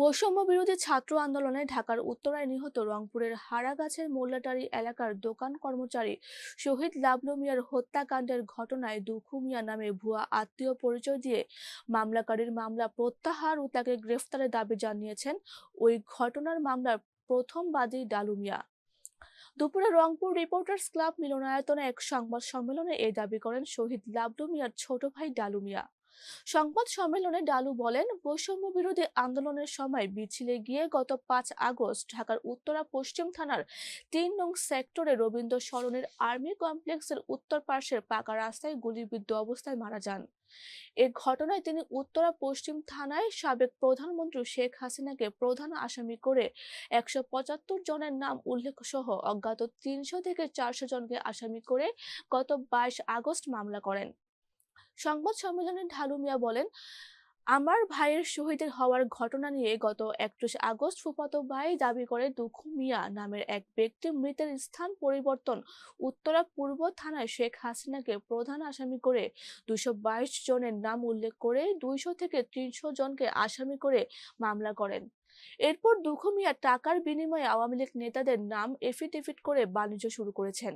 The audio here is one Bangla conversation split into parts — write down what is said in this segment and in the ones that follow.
বৈষম্য বিরোধী ছাত্র আন্দোলনে ঢাকার উত্তরায় নিহত রংপুরের হারাগাছের মোল্লাটারি এলাকার দোকান কর্মচারী শহীদ লাবলু মিয়ার হত্যাকাণ্ডের ঘটনায় দুখু মিয়া নামে ভুয়া আত্মীয় পরিচয় দিয়ে মামলাকারীর মামলা প্রত্যাহার ও তাকে গ্রেফতারের দাবি জানিয়েছেন ওই ঘটনার মামলার প্রথম বাদী ডালু মিয়া। দুপুরে রংপুর রিপোর্টার্স ক্লাব মিলনায়তনে এক সংবাদ সম্মেলনে এই দাবি করেন শহীদ লাবলু মিয়ার ছোট ভাই ডালু মিয়া। সংবাদ সম্মেলনে ডালু বলেন, বৈষম্য বিরোধী আন্দোলনের সময় মিছিলে গিয়ে গত পাঁচ আগস্ট ঢাকার উত্তরা পশ্চিম থানার তিন নং সেক্টরে রবীন্দ্র সরণের আর্মি কমপ্লেক্সের উত্তর পার্শ্বের পাকা রাস্তায় গুলিবিদ্ধ অবস্থায় মারা যান। এ ঘটনায় তিনি উত্তরা পশ্চিম থানায় সাবেক প্রধানমন্ত্রী শেখ হাসিনাকে প্রধান আসামি করে একশো পঁচাত্তর জনের নাম উল্লেখ সহ অজ্ঞাত তিনশো থেকে চারশো জনকে আসামি করে গত বাইশ আগস্ট মামলা করেন। সংবাদ সম্মেলনে ঢালু মিয়া বলেন, আমার ভাইয়ের শহীদের হওয়ার ঘটনা নিয়ে গত একত্রিশ আগস্ট ফুফাতো ভাই দাবি করে দুখু মিয়া নামের এক ব্যক্তি মৃতের স্থান পরিবর্তন উত্তরা পূর্ব থানায় শেখ হাসিনাকে প্রধান আসামি করে দুশো জনের নাম উল্লেখ করে দুইশো থেকে তিনশো জনকে আসামি করে মামলা করেন। এরপর দুখু মিয়া টাকার বিনিময়ে আওয়ামী লীগ নেতাদের নাম এফিডেভিট করে বাণিজ্য শুরু করেছেন।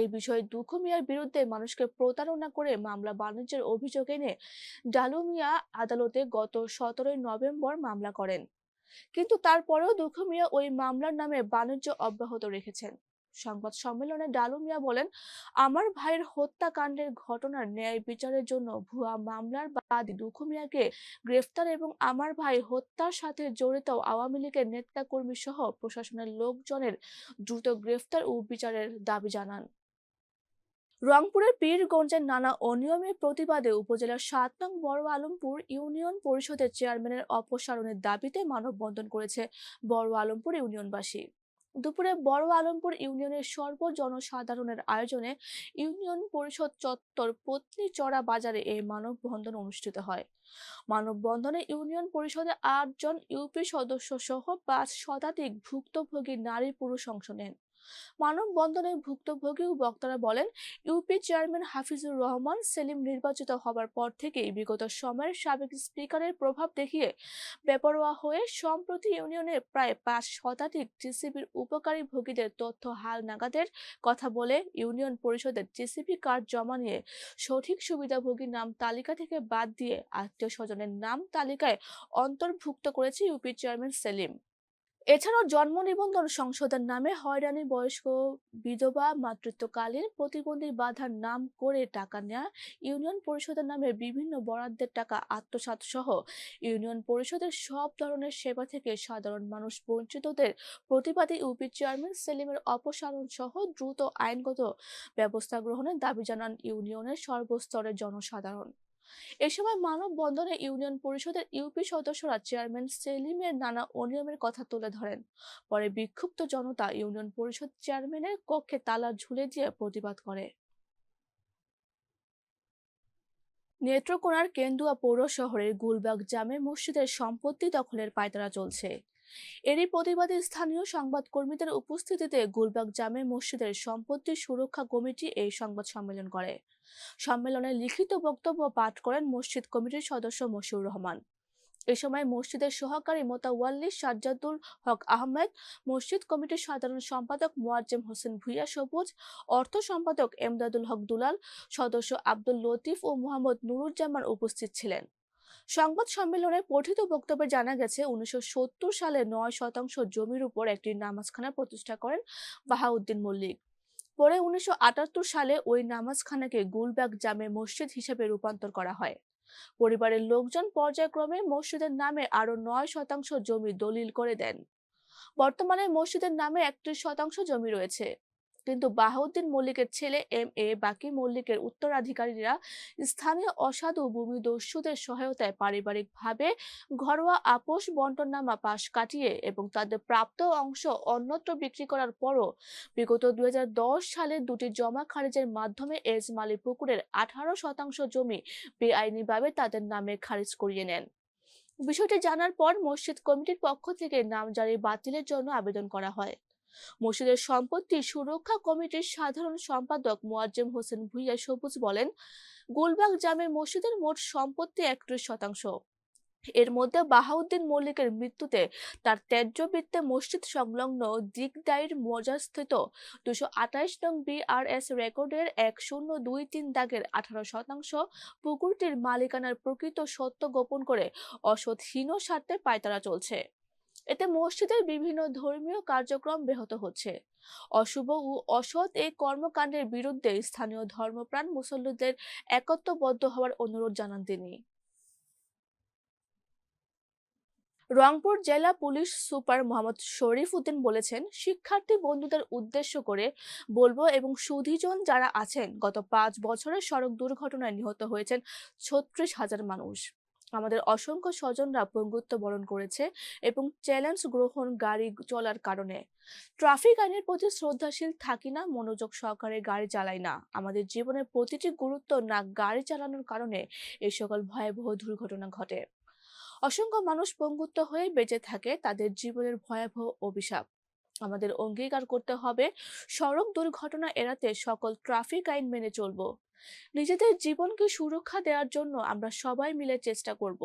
এই বিষয়ে দুঃখ মিয়ার বিরুদ্ধে মানুষকে প্রতারণা করে মামলা বাণিজ্যের অভিযোগ এনে ডালু মিয়া আদালতে গত সতেরোই নভেম্বর মামলা করেন। কিন্তু তারপরেও দুঃখ মিয়া ওই মামলার নামে বাণিজ্য অব্যাহত রেখেছেন। সংবাদ সম্মেলনে ডালু মিয়া বলেন, আমার ভাইয়ের হত্যাকাণ্ডের ঘটনার ন্যায় বিচারের জন্য ভুয়া মামলার বাদী দুঃখ মিয়াকে গ্রেফতার এবং আমার ভাই হত্যার সাথে জড়িত আওয়ামী লীগের নেতাকর্মী সহ প্রশাসনের লোকজনের দ্রুত গ্রেফতার ও বিচারের দাবি জানান। রংপুরের পীরগঞ্জের নানা অনিয়মের প্রতিবাদে উপজেলার সাত নং বড় আলমপুর ইউনিয়ন পরিষদের চেয়ারম্যানের অপসারণের দাবিতে মানববন্ধন করেছে বড় আলমপুর ইউনিয়নবাসী। দুপুরে বড় আলমপুর ইউনিয়নের সর্ব জনসাধারণের আয়োজনে ইউনিয়ন পরিষদ চত্বর পত্নী চড়া বাজারে এই মানববন্ধন অনুষ্ঠিত হয়। মানববন্ধনে ইউনিয়ন পরিষদে আটজন ইউপি সদস্য সহ পাঁচ শতাধিক ভুক্তভোগী নারী পুরুষ অংশ নেন। মানববন্ধনে ভুক্তভোগী বক্তারা বলেন, ইউপি চেয়ারম্যান হাফিজুর রহমান সেলিম নির্বাচিত হবার পর থেকেই বিগত সময়ের সাবেক স্পিকারের প্রভাব দেখিয়ে বেপরোয়া হয়ে সম্প্রতি ইউনিয়নের প্রায় পাঁচ শতাধিক টিসিবির উপকারী ভোগীদের তথ্য হাল নাগাদের কথা বলে ইউনিয়ন পরিষদের টিসিবি কার্ড জমা নিয়ে সঠিক সুবিধাভোগীর নাম তালিকা থেকে বাদ দিয়ে আত্মীয় স্বজনের নাম তালিকায় অন্তর্ভুক্ত করেছে ইউপি চেয়ারম্যান সেলিম। এছাড়াও জন্ম নিবন্ধন সংশোধন নামে হয়রানি বয়স্ক বিধবা মাতৃত্বকালীন প্রতিবন্ধী বাধার নাম করে টাকা নেয়া, ইউনিয়ন পরিষদের নামে বিভিন্ন বরাদ্দের টাকা আত্মসাৎ সহ ইউনিয়ন পরিষদের সব ধরনের সেবা থেকে সাধারণ মানুষ বঞ্চিতদের প্রতিবাদী ইউপি চেয়ারম্যান সেলিমের অপসারণ সহ দ্রুত আইনগত ব্যবস্থা গ্রহণের দাবি জানান ইউনিয়নের সর্বস্তরের জনসাধারণ। এ সময় মানববন্ধনে ইউনিয়ন পরিষদের ইউপি সদস্যরা চেয়ারম্যান সেলিমের নানা অনিয়মের কথা তুলে ধরেন। পরে বিক্ষুব্ধ জনতা ইউনিয়ন পরিষদ চেয়ারম্যানের কক্ষে তালা ঝুলে দিয়ে প্রতিবাদ করে। নেত্রকোনার কেন্দুয়া পৌর শহরের গুলবাগ জামে মসজিদের সম্পত্তি দখলের পায়তারা চলছে। এরই প্রতিবাদে স্থানীয় সংবাদকর্মীদের উপস্থিতিতে গুলবাগ জামে মসজিদের সম্পত্তি সুরক্ষা কমিটি এই সংবাদ সম্মেলন করে। সম্মেলনে লিখিত বক্তব্য পাঠ করেন মসজিদ কমিটির সদস্য মশিউর রহমান। এ সময় মসজিদের সহকারী মোতাওয়াল্লি সাজ্জাদুল হক আহমেদ, মসজিদ কমিটির সাধারণ সম্পাদক মোয়াজ্জেম হোসেন ভুইয়া সবুজ, অর্থ সম্পাদক এমদাদুল হক দুলাল, সদস্য আব্দুল লতিফ ও মোহাম্মদ নুরুজ্জামান উপস্থিত ছিলেন। সংবাদ সম্মেলনে পঠিত বক্তব্যে জানা গেছে, উনিশশো সত্তর সালে নয় শতাংশ জমির উপর একটি নামাজখানা প্রতিষ্ঠা করেন বাহাউদ্দিন মল্লিক। পরে উনিশশো আটাত্তর সালে ওই নামাজখানাকে গুলবাগ জামে মসজিদ হিসেবে রূপান্তর করা হয়। পরিবারের লোকজন পর্যায়ক্রমে মসজিদের নামে আরও নয় শতাংশ জমি দলিল করে দেন। বর্তমানে মসজিদের নামে একত্রিশ শতাংশ জমি রয়েছে। কিন্তু বাহাউদ্দিন মল্লিকের ছেলে এম এ বাকি মল্লিকের উত্তরাধিকারীরা স্থানীয় অসাধু ভূমি দস্যুদের সহায়তায় পারিবারিকভাবে ঘরোয়া আপোষ বন্টননামা পাশ কাটিয়ে এবং তাদের প্রাপ্ত অংশ অন্যত্র বিক্রি করার পরও বিগত দুই হাজার দশ সালে দুটি জমা খারিজের মাধ্যমে এজমালি পুকুরের আঠারো শতাংশ জমি বেআইনিভাবে তাদের নামে খারিজ করিয়ে নেন। বিষয়টি জানার পর মসজিদ কমিটির পক্ষ থেকে নামজারি বাতিলের জন্য আবেদন করা হয়। মসজিদের সম্পত্তি সুরক্ষা কমিটির সাধারণ সম্পাদক মোয়াজ্জেম হোসেন ভুইয়া সবুজ বলেন, গুলবাগ জামে মসজিদের মোট সম্পত্তি একত্রিশ শতাংশ। এর মধ্যে বাহাউদ্দিন মল্লিকের মৃত্যুতে তার ত্যায্যবৃত্তে মসজিদ সংলগ্ন দিগদাইর মজাস্থিত দুশো আঠাইশ নং বিআরএস রেকর্ডের এক শূন্য দুই তিন দাগের আঠারো শতাংশ পুকুরটির মালিকানার প্রকৃত সত্য গোপন করে অসৎ হীন স্বার্থে পায়তারা চলছে। এতে মসজিদের বিভিন্ন ধর্মীয় কার্যক্রম ব্যাহত হচ্ছে। অশুভ ও অসৎ এই কর্মকাণ্ডের বিরুদ্ধে স্থানীয় ধর্মপ্রাণ মুসল্লিদের একত্ববদ্ধ হওয়ার অনুরোধ জানান তিনি। রংপুর জেলা পুলিশ সুপার মোহাম্মদ শরীফ উদ্দিন বলেছেন, শিক্ষার্থী বন্ধুদের উদ্দেশ্য করে বলব এবং সুধিজন যারা আছেন, গত পাঁচ বছরের সড়ক দুর্ঘটনায় নিহত হয়েছেন ছত্রিশ হাজার মানুষ। আমাদের অসংখ্য স্বজনরা পঙ্গুত্ব বরণ করেছে এবং চ্যালেঞ্জ গ্রহণ গাড়ি চলার কারণে। ট্রাফিক আইনের প্রতি শ্রদ্ধাশীল থাকি না, মনোযোগ সহকারে গাড়ি চালাই না। আমাদের জীবনের প্রতিটি গুরুত্ব না গাড়ি চালানোর কারণে এই সকল ভয়াবহ দুর্ঘটনা ঘটে। অসংখ্য মানুষ পঙ্গুত্ব হয়ে বেঁচে থাকে, তাদের জীবনের ভয়াবহ অভিশাপ। আমাদের অঙ্গীকার করতে হবে, সড়ক দুর্ঘটনা এড়াতে সকল ট্রাফিক আইন মেনে চলব। নিজেদের জীবনকে সুরক্ষা দেওয়ার জন্য আমরা সবাই মিলে চেষ্টা করব।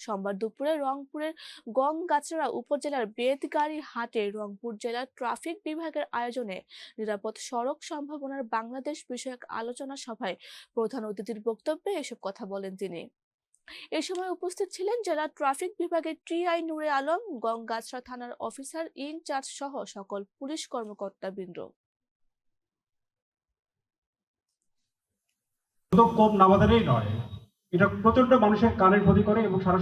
সোমবার দুপুরে রংপুরের গংগাছড়া উপজেলার বেদগাড়ি হাটে রংপুর জেলার ট্রাফিক বিভাগের আয়োজনে নিরাপদ সড়ক সম্ভাবনার বাংলাদেশ বিষয়ক আলোচনা সভায় প্রধান অতিথির বক্তব্যে এসব কথা বলেন তিনি। এ সময় উপস্থিত ছিলেন জেলা ট্রাফিক বিভাগের টিআই নূরে আলম, গঙ্গাছড়া থানার অফিসার ইনচার্জ সহ সকল পুলিশ কর্মকর্তা শুধু কম নামাদারেই নয়। এটা প্রচণ্ড মানুষের কানের ক্ষতি করে এবং সারা